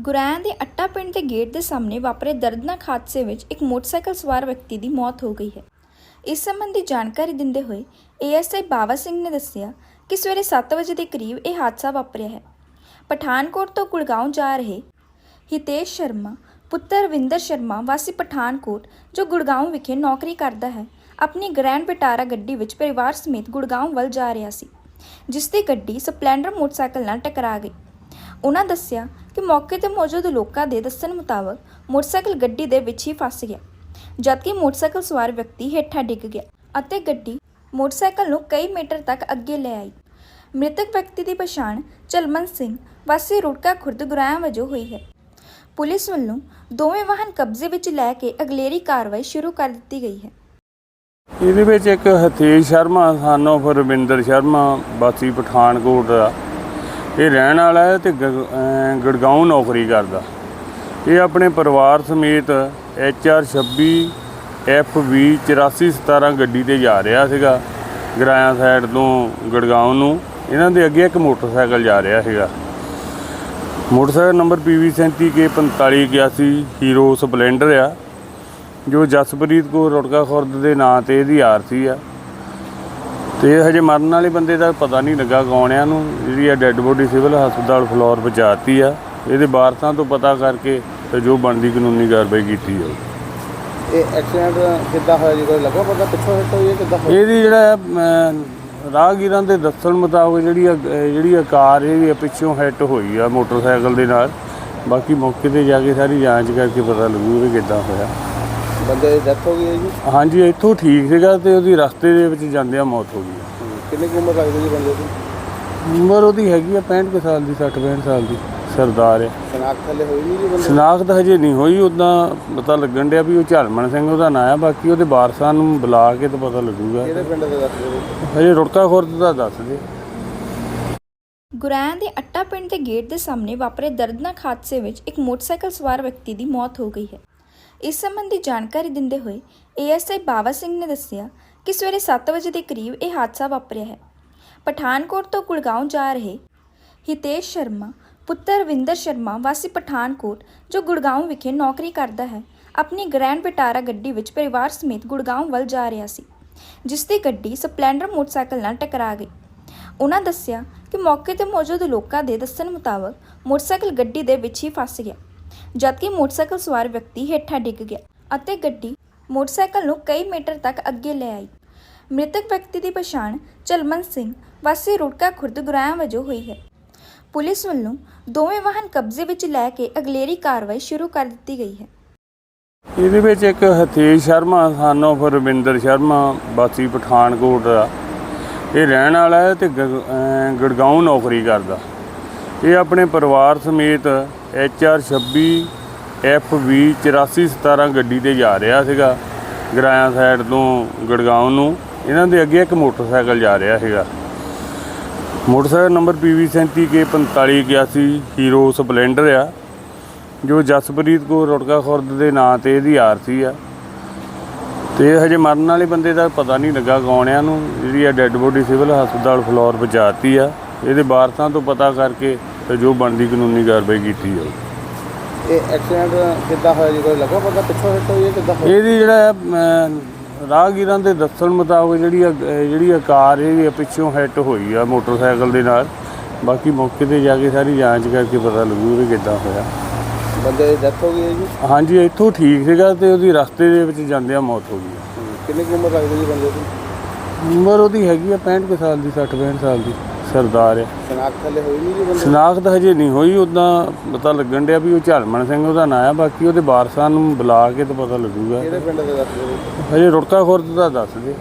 ਗੁਰੈਂ ਦੇ ਅੱਟਾ ਪਿੰਡ ਦੇ ਗੇਟ ਦੇ ਸਾਹਮਣੇ ਵਾਪਰੇ ਦਰਦਨਾਕ ਹਾਦਸੇ ਵਿੱਚ ਇੱਕ ਮੋਟਰਸਾਈਕਲ ਸਵਾਰ ਵਿਅਕਤੀ ਦੀ ਮੌਤ ਹੋ ਗਈ ਹੈ। ਇਸ ਸੰਬੰਧੀ ਜਾਣਕਾਰੀ ਦਿੰਦੇ ਹੋਏ ਏਐਸਆਈ ਬਾਵਾ ਸਿੰਘ ਨੇ ਦੱਸਿਆ ਕਿ ਸਵੇਰੇ 7 ਵਜੇ ਦੇ ਕਰੀਬ ਇਹ ਹਾਦਸਾ ਵਾਪਰਿਆ ਹੈ। ਪਠਾਨਕੋਟ ਤੋਂ ਗੁੜਗਾਉਂ ਜਾ ਰਹੇ ਹਿਤੇਸ਼ ਸ਼ਰਮਾ, ਪੁੱਤਰ ਰਵਿੰਦਰ ਸ਼ਰਮਾ ਵਾਸੀ ਪਠਾਨਕੋਟ, ਜੋ ਗੁੜਗਾਉਂ ਵਿਖੇ ਨੌਕਰੀ ਕਰਦਾ ਹੈ, ਆਪਣੀ ਗ੍ਰੈਂਡ ਵਿਟਾਰਾ ਗੱਡੀ ਵਿੱਚ ਪਰਿਵਾਰ ਸਮੇਤ ਗੁੜਗਾਉਂ ਵੱਲ ਜਾ ਰਿਹਾ ਸੀ, ਜਿਸ ਦੀ ਗੱਡੀ ਸਪਲੈਂਡਰ ਮੋਟਰਸਾਈਕਲ ਨਾਲ ਟਕਰਾ ਗਈ। ਉਹਨਾਂ ਦੱਸਿਆ ਕਿ ਮੌਕੇ ਤੇ ਮੌਜੂਦ ਲੋਕਾਂ ਦੇ ਦੱਸਣ ਮੁਤਾਬਕ ਮੋਟਰਸਾਈਕਲ ਗੱਡੀ ਦੇ ਵਿੱਚ ਹੀ ਫਸ ਗਿਆ, ਜਦਕਿ ਮੋਟਰਸਾਈਕਲ ਸਵਾਰ ਵਿਅਕਤੀ ਹੇਠਾਂ ਡਿੱਗ ਗਿਆ ਅਤੇ ਗੱਡੀ ਮੋਟਰਸਾਈਕਲ ਨੂੰ ਕਈ ਮੀਟਰ ਤੱਕ ਅੱਗੇ ਲੈ ਆਈ। ਮ੍ਰਿਤਕ ਵਿਅਕਤੀ ਦੀ ਪਛਾਣ ਚਲਮਨ ਸਿੰਘ ਵਾਸੀ ਰੁੜਕਾ ਖੁਰਦ ਗੁਰਾਇਆ ਵਜੋਂ ਹੋਈ ਹੈ। ਪੁਲਿਸ ਵੱਲੋਂ ਦੋਵੇਂ ਵਾਹਨ ਕਬਜ਼ੇ ਵਿੱਚ ਲੈ ਕੇ ਅਗਲੇਰੀ ਕਾਰਵਾਈ ਸ਼ੁਰੂ ਕਰ ਦਿੱਤੀ ਗਈ ਹੈ। ਇਹਦੇ ਵਿੱਚ ਇੱਕ ਹਤੇਸ਼ ਸ਼ਰਮਾ, ਸਾਨੂੰ ਰਵਿੰਦਰ ਸ਼ਰਮਾ, ਵਾਸੀ ਪਠਾਨਕੋਟ ਦਾ ਇਹ ਰਹਿਣ ਵਾਲਾ ਹੈ ਤੇ ਗੜਗਾਉਂ ਨੌਕਰੀ ਕਰਦਾ। ਇਹ ਆਪਣੇ ਪਰਿਵਾਰ ਸਮੇਤ HR 26 FV 8417 ਗੱਡੀ ਤੇ ਜਾ ਰਿਹਾ ਸੀਗਾ, ਗਰਾਇਆ ਸਾਈਡ ਤੋਂ ਗੁੜਗਾਉਂ ਨੂੰ। ਇਹਨਾਂ ਦੇ ਅੱਗੇ ਇੱਕ ਮੋਟਰਸਾਈਕਲ ਜਾ ਰਿਹਾ ਸੀਗਾ। Motorcycle number PV 37K4581 Hero Splendor ਆ, ਜੋ ਜਸਪ੍ਰੀਤ ਕੌਰ ਰੁੜਕਾ ਖੁਰਦ ਦੇ ਨਾਂ ਤੇ ਇਹਦੀ ਆਰਸੀ ਆ। ਤੇ ਇਹ ਹਜੇ ਮਰਨ ਵਾਲੇ ਬੰਦੇ ਦਾ ਪਤਾ ਨਹੀਂ ਲੱਗਾ ਕੌਣ ਆ ਨੂੰ। ਜਿਹੜੀ ਆ ਡੈੱਡ ਬੋਡੀ ਸਿਵਲ ਹਸਪਤਾਲ ਫਲੋਰ ਪਹੁੰਚਾਤੀ ਆ। ਇਹਦੇ ਵਾਰਸਾਂ ਤੋਂ ਪਤਾ ਕਰਕੇ ਤੇ ਜੋ ਬਣਦੀ ਕਾਨੂੰਨੀ ਕਾਰਵਾਈ ਕੀਤੀ ਜਾਊ। ਇਹ ਐਕਸੀਡੈਂਟ ਕਿੱਦਾਂ ਹੋਇਆ ਜੀ? ਕੋਈ ਲੱਗਾ ਪਤਾ ਪਿੱਛੋਂ ਹਿੱਟ ਹੋਈ ਹੈ ਕਿੱਦਾਂ ਹੋਈ ਇਹਦੀ ਜਿਹੜਾ ਅਮ, ਰਾਹਗੀਰਾਂ ਦੇ ਦੱਸਣ ਮੁਤਾਬਕ ਜਿਹੜੀ ਆ ਅਹ, ਜਿਹੜੀ ਆ ਕਾਰ ਇਹ ਪਿੱਛੋਂ ਹਿੱਟ ਹੋਈ ਆ ਮੋਟਰਸਾਈਕਲ ਦੇ ਨਾਲ। ਬਾਕੀ ਮੌਕੇ ਤੇ ਜਾ ਕੇ ਸਾਰੀ ਜਾਂਚ ਕਰਕੇ ਪਤਾ ਲੱਗੂ ਵੀ ਕਿੱਦਾਂ ਹੋਇਆ। ਬੰਦੇ ਦੀ ਡੈਥ ਹੋ ਗਈ ਹੈ ਜੀ ਹਾਂਜੀ ਇੱਥੋਂ ਠੀਕ ਸੀਗਾ ਤੇ ਉਹਦੀ ਰਸਤੇ ਦੇ ਵਿੱਚ ਜਾਂਦਿਆਂ ਮੌਤ ਹੋ ਗਈ। ਕਿੰਨੀ ਕੁ ਉਮਰ ਲੱਗਦੀ ਜੀ ਬੰਦੇ ਦੀ ਉਮਰ ਉਹਦੀ ਹੈਗੀ ਆ 65 ਕੁ ਸਾਲ ਦੀ 60 65 ਸਾਲ ਦੀ ਸਰਦਾਰ ਹੈ ਸ਼ਨਾਖਤ ਥੱਲੇ ਹੋਈ ਨਹੀਂ ਜੀ ਬੰਦੇ ਦੀ? ਸ਼ਨਾਖਤ ਹਜੇ ਨਹੀਂ ਹੋਈ ਉਦਾਂ ਪਤਾ ਲੱਗਣ ਡਿਆ ਵੀ ਉਹ ਝਲਮਣ ਸਿੰਘ ਉਹਦਾ ਨਾਂ ਆ ਬਾਕੀ ਉਹਦੇ ਵਾਰਸਾਂ ਨੂੰ ਬੁਲਾ ਕੇ ਤਾਂ ਪਤਾ ਲੱਗੂਗਾ ਕਿਹੜੇ ਪਿੰਡ ਦੇ ਦੱਸ ਦਿਓ ਜੀ? ਹਜੇ ਰੁੜਕਾ ਖੁਰਦ ਦਾ ਦੱਸ ਦੇ ਗੁਰੈਆਂ ਦੇ ਅੱਟਾ ਪਿੰਡ ਦੇ ਗੇਟ ਦੇ ਸਾਹਮਣੇ ਵਾਪਰੇ ਦਰਦਨਾਕ ਹਾਦਸੇ ਵਿੱਚ ਇੱਕ ਮੋਟਰਸਾਈਕਲ ਸਵਾਰ ਵਿਅਕਤੀ ਦੀ ਮੌਤ ਹੋ ਗਈ ਹੈ ਇਸ ਸੰਬੰਧੀ ਜਾਣਕਾਰੀ ਦਿੰਦੇ ਹੋਏ ਏਐਸਆਈ ਬਾਵਾ ਸਿੰਘ ਨੇ ਦੱਸਿਆ ਕਿ ਸਵੇਰੇ 7 ਵਜੇ ਦੇ ਕਰੀਬ ਇਹ ਹਾਦਸਾ ਵਾਪਰਿਆ ਹੈ। ਪਠਾਨਕੋਟ ਤੋਂ ਗੁੜਗਾਉਂ ਜਾ ਰਹੇ ਹਿਤੇਸ਼ ਸ਼ਰਮਾ, ਪੁੱਤਰ ਰਵਿੰਦਰ ਸ਼ਰਮਾ ਵਾਸੀ ਪਠਾਨਕੋਟ, ਜੋ ਗੁੜਗਾਉਂ ਵਿਖੇ ਨੌਕਰੀ ਕਰਦਾ ਹੈ, ਆਪਣੀ ਗ੍ਰੈਂਡ ਵਿਟਾਰਾ ਗੱਡੀ ਵਿੱਚ ਪਰਿਵਾਰ ਸਮੇਤ ਗੁੜਗਾਉਂ ਵੱਲ ਜਾ ਰਿਹਾ ਸੀ, ਜਿਸ ਦੀ ਗੱਡੀ ਸਪਲੈਂਡਰ ਮੋਟਰਸਾਈਕਲ ਨਾਲ ਟਕਰਾ ਗਈ। ਉਹਨਾਂ ਦੱਸਿਆ ਕਿ ਮੌਕੇ ਤੇ ਮੌਜੂਦ ਲੋਕਾਂ ਦੇ ਦੱਸਣ ਮੁਤਾਬਕ ਮੋਟਰਸਾਈਕਲ ਗੱਡੀ ਦੇ ਵਿੱਚ ਹੀ ਫਸ ਗਿਆ। ਜਦਕਿ ਮੋਟਰਸਾਈਕਲ ਸਵਾਰ ਵਿਅਕਤੀ ਹੇਠਾਂ ਡਿੱਗ ਗਿਆ ਅਤੇ ਗੱਡੀ ਮੋਟਰਸਾਈਕਲ ਨੂੰ ਕਈ ਮੀਟਰ ਤੱਕ ਅੱਗੇ ਲੈ ਆਈ। ਮ੍ਰਿਤਕ ਵਿਅਕਤੀ ਦੀ ਪਛਾਣ ਚਲਮਨ ਸਿੰਘ ਵਾਸੀ ਰੁੜਕਾ ਖੁਰਦ ਗੁਰਾਇਆ ਵਜੋਂ ਹੋਈ ਹੈ। ਪੁਲਿਸ ਵੱਲੋਂ ਦੋਵੇਂ ਵਾਹਨ ਕਬਜ਼ੇ ਵਿੱਚ ਲੈ ਕੇ ਅਗਲੇਰੀ ਕਾਰਵਾਈ ਸ਼ੁਰੂ ਕਰ ਦਿੱਤੀ ਗਈ ਹੈ। ਇਹਦੇ ਵਿੱਚ ਇੱਕ ਹਤੇਸ਼ ਸ਼ਰਮਾ ਸਾਨੂੰ ਫਿਰ ਰਵਿੰਦਰ ਸ਼ਰਮਾ ਬਾਸੀ ਪਠਾਨਕੋਟ ਦਾ। ਇਹ ਰਹਿਣ ਵਾਲਾ ਹੈ ਤੇ ਗ- ਨੌਕਰੀ ਕਰਦਾ। ਇਹ ਆਪਣੇ ਪਰਿਵਾਰ ਸਮੇਤ HR 26 FV 8417 ਗੱਡੀ ਤੇ ਜਾ ਰਿਹਾ ਸੀਗਾ। ਗਰਾਇਆ ਸਾਈਡ ਤੋਂ ਗੜਗਾਉਂ ਨੂੰ। ਇਹਨਾਂ ਦੇ ਅੱਗੇ ਇੱਕ ਮੋਟਰਸਾਈਕਲ ਜਾ ਰਿਹਾ ਸੀਗਾ। Motorcycle number PV 37K4581 Hero Splendor ਆ। ਜੋ ਜਸਪ੍ਰੀਤ ਕੌਰ ਰੁੜਕਾ ਖੁਰਦ ਦੇ ਨਾਂ ਤੇ ਇਹਦੀ ਆਰਸੀ ਆ। ਤੇ ਹਜੇ ਮਰਨ ਵਾਲੇ ਬੰਦੇ ਦਾ ਪਤਾ ਨਹੀਂ ਲੱਗਾ ਕੌਣ ਨੂੰ। ਜਿਹੜੀ ਆ ਡੈੱਡ ਬੋਡੀ ਸਿਵਲ ਹਸਪਤਾਲ ਫਲੋਰ ਪਹੁੰਚਾਤੀ ਆ। ਇਹਦੇ ਵਾਰਸਾਂ ਤੋਂ ਪਤਾ ਕਰਕੇ ਤੇ ਜੋ ਬਣਦੀ ਕਾਨੂੰਨੀ ਕਾਰਵਾਈ ਕੀਤੀ ਜਾਊ। ਇਹ ਐਕਸੀਡੈਂਟ ਕਿੱਦਾਂ ਹੋਇਆ ਜੀ? ਕੋਈ ਲੱਗਾ ਪਤਾ ਪਿੱਛੋਂ ਹਿੱਟ ਹੋਈ ਹੈ ਕਿੱਦਾਂ ਹੋਈ ਇਹਦੀ ਜਿਹੜਾ ਅਮ, ਰਾਹਗੀਰਾਂ ਦੇ ਦੱਸਣ ਮੁਤਾਬਕ ਜਿਹੜੀ ਆ ਅਹ, ਜਿਹੜੀ ਆ ਕਾਰ ਇਹ ਪਿੱਛੋਂ ਹਿੱਟ ਹੋਈ ਆ ਮੋਟਰਸਾਈਕਲ ਦੇ ਨਾਲ। ਬਾਕੀ ਮੌਕੇ ਤੇ ਜਾ ਕੇ ਸਾਰੀ ਜਾਂਚ ਕਰਕੇ ਪਤਾ ਲੱਗੂ ਵੀ ਕਿੱਦਾਂ ਹੋਇਆ। ਬੰਦੇ ਦੀ ਡੈਥ ਹੋ ਗਈ ਹੈ ਜੀ? ਹਾਂਜੀ ਇੱਥੋਂ ਠੀਕ ਸੀਗਾ ਤੇ ਉਹਦੀ ਰਸਤੇ ਦੇ ਵਿੱਚ ਜਾਂਦਿਆਂ ਮੌਤ ਹੋ ਗਈ। ਕਿੰਨੀ ਕੁ ਉਮਰ ਲੱਗਦੀ ਜੀ ਬੰਦੇ ਦੀ? ਉਮਰ ਉਹਦੀ ਹੈਗੀ ਆ 65 ਕੁ ਸਾਲ ਦੀ 60 65 ਸਾਲ ਦੀ। ਸਰਦਾਰ ਹੈ ਸ਼ਨਾਖਤ ਥੱਲੇ ਹੋਈ ਨਹੀਂ ਜੀ ਬੰਦੇ ਦੀ? ਸ਼ਨਾਖਤ ਹਜੇ ਨਹੀਂ ਹੋਈ ਉਦਾਂ ਪਤਾ ਲੱਗਣ ਡਿਆ ਵੀ ਉਹ ਝਲਮਣ ਸਿੰਘ ਉਹਦਾ ਨਾਂ ਆ ਬਾਕੀ ਉਹਦੇ ਵਾਰਸਾਂ ਨੂੰ ਬੁਲਾ ਕੇ ਤਾਂ ਪਤਾ ਲੱਗੂਗਾ ਕਿਹੜੇ ਪਿੰਡ ਦੇ ਦੱਸ ਦਿਓ ਜੀ? ਹਜੇ ਰੁੜਕਾ ਖੁਰਦ ਦਾ ਦੱਸ ਦੇ